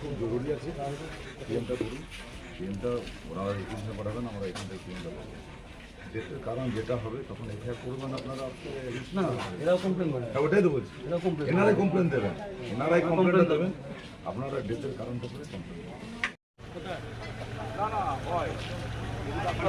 খুব জরুরি আছে পাঠাবেন আমরা কারণ যেটা হবে তখন এটা করবেন আপনারা। হ্যাঁ, ওটাই তো বলছি। এনারাই কমপ্লেন দেবেন। এনারাই কমপ্লেন দেবেন। আপনারা ডেথের কারণটা করে কমপ্লেন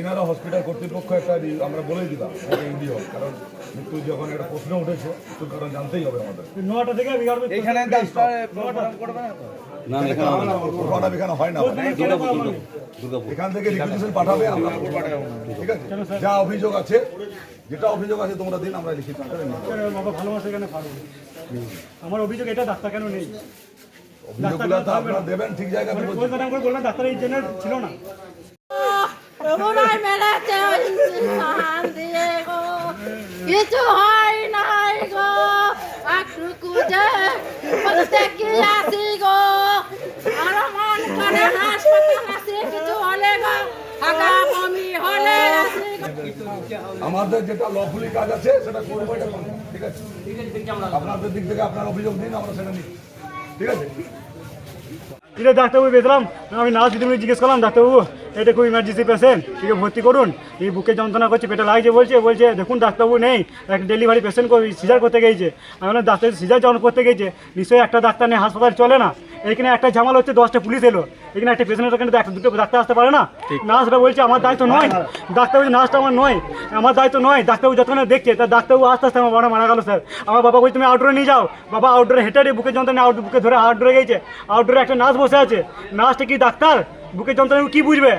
ইনারা হসপিটাল কর্তৃপক্ষ একটা আমরা বলে দিলাম ইডি হোক কারণ মৃত্যু যখন একটা প্রশ্ন উঠেছে তো কারণ জানতেই হবে আমাদের। নটা থেকে এখানে দশটা প্রোগ্রাম করবে না? তো? এখানে হয় না। এখান থেকে রিকুইজিশন পাঠাবে আমরা। ঠিক আছে? যা অভিযোগ আছে যেটা অভিযোগ আছে তোমরা দিন আমরা লিখিত আকারে নিয়ে নেব। বাবা ভালোবাসে এখানে আমার অভিযোগ এটা ডাক্তার কেন নেই? দেবেন ঠিক করে বলবেন ডাক্তার এই ছিল না। রঘুরাই মেলাতে ধান দিয়ে গো কিছু হয় নাই গো একটু কুজে বলতে কি আসি গো? আর মন করে হাসপাতাল আসি কিছু হলে গো আগা বমি হলে আসি গো। আমাদের যেটা লফুলি কাজ আছে সেটা করব এটা। ঠিক আছে? আপনাদের দিক থেকে আপনার অভিযোগ দিন আমরা সেটা নিই ঠিক আছে? এটা ডাক্তারবাবু বেতলাম আমি নার্স দিদিমণি জিজ্ঞেস করলাম ডাক্তারবাবু। এটা খুব ইমার্জেন্সি পেশেন্ট একে ভর্তি করুন। এই বুকে যন্ত্রণা করছে পেটে লাগছে বলছে বলছে দেখুন ডাক্তারবাবু নেই এক ডেলিভারি পেশেন্ট সিজার করতে গেছে। আমি ডাক্তার সিজার যখন করতে গেছে নিশ্চয়ই একটা ডাক্তার নেই হাসপাতাল চলে না। এখানে একটা ঝামেলা হচ্ছে দশটা পুলিশ এলো। এখানে একটা পেশেন্টের একটা দুটো ডাক্তার আসতে পারে না। নার্সরা বলছে আমার দায়িত্ব নয় ডাক্তারবাবু নার্সটা আমার নয় আমার দায়িত্ব নয় ডাক্তারবাবু যতক্ষণ দেখছে তা ডাক্তারবাবু আস্তে আস্তে আমার বাবা মারা গেল স্যার। আমার বাবা বলছে তুমি আউটডোরে নিয়ে যাও। বাবা আউটডোরে হেঁটে বুকে যন্ত্রণা আউট বুকে ধরে আউটডোরে গেছে। আউটডোরে একটা নার্স বসে আছে। নার্সটা কি ডাক্তার? বুকের যন্ত্রণা কি বুঝবে?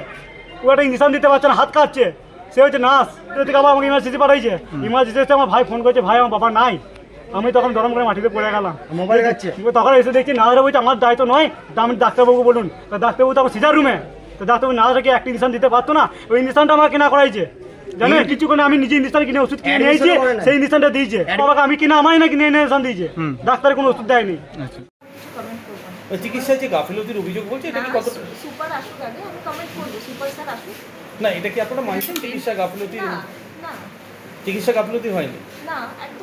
ও একটা ইঞ্জেকশন দিতে পারছে না হাত কাটছে সে হচ্ছে নার্স। থেকে আবার আমাকে ইমার্জেন্সি পাঠাইছে। ইমার্জেন্সি এসে আমার ভাই ফোন করেছে ভাই আমার বাবা নাই। আমি তখন গরম করে মাটিতে পড়ে গেলাম। মোবাইল যাচ্ছে তখন এসে দেখছি নার্সরা বলছে আমার দায়িত্ব নয় তা আমি ডাক্তারবাবু বলুন। তা ডাক্তারবাবু তো আমার সিজার রুমে তো ডাক্তারবাবু নার্সরা কি একটা ইঞ্জেকশন দিতে পারতো না। ওই ইঞ্জেকশনটা আমার কেনা করাইছে। জানেন? কিছু করে আমি নিজে ইঞ্জেকশন কিনে ওষুধ কিনে নিয়েছি সেই ইঞ্জেকশনটা দিয়েছে। বাবাকে আমি কিনা আমায় না কিনে ইঞ্জেকশন দিয়েছে। ডাক্তার কোনো ওষুধ দেয়নি। চিকিৎসায় যে গাফিলতির অভিযোগ বলছে এটা কি কত সুপার আসুক আগে আমি কমেন্ট করব সুপার স্যার আসুক। না এটা কি আপনারা মানছেন চিকিৎসা গাফিলতি না চিকিৎসা গাফিলতি হয়নি? না একদমই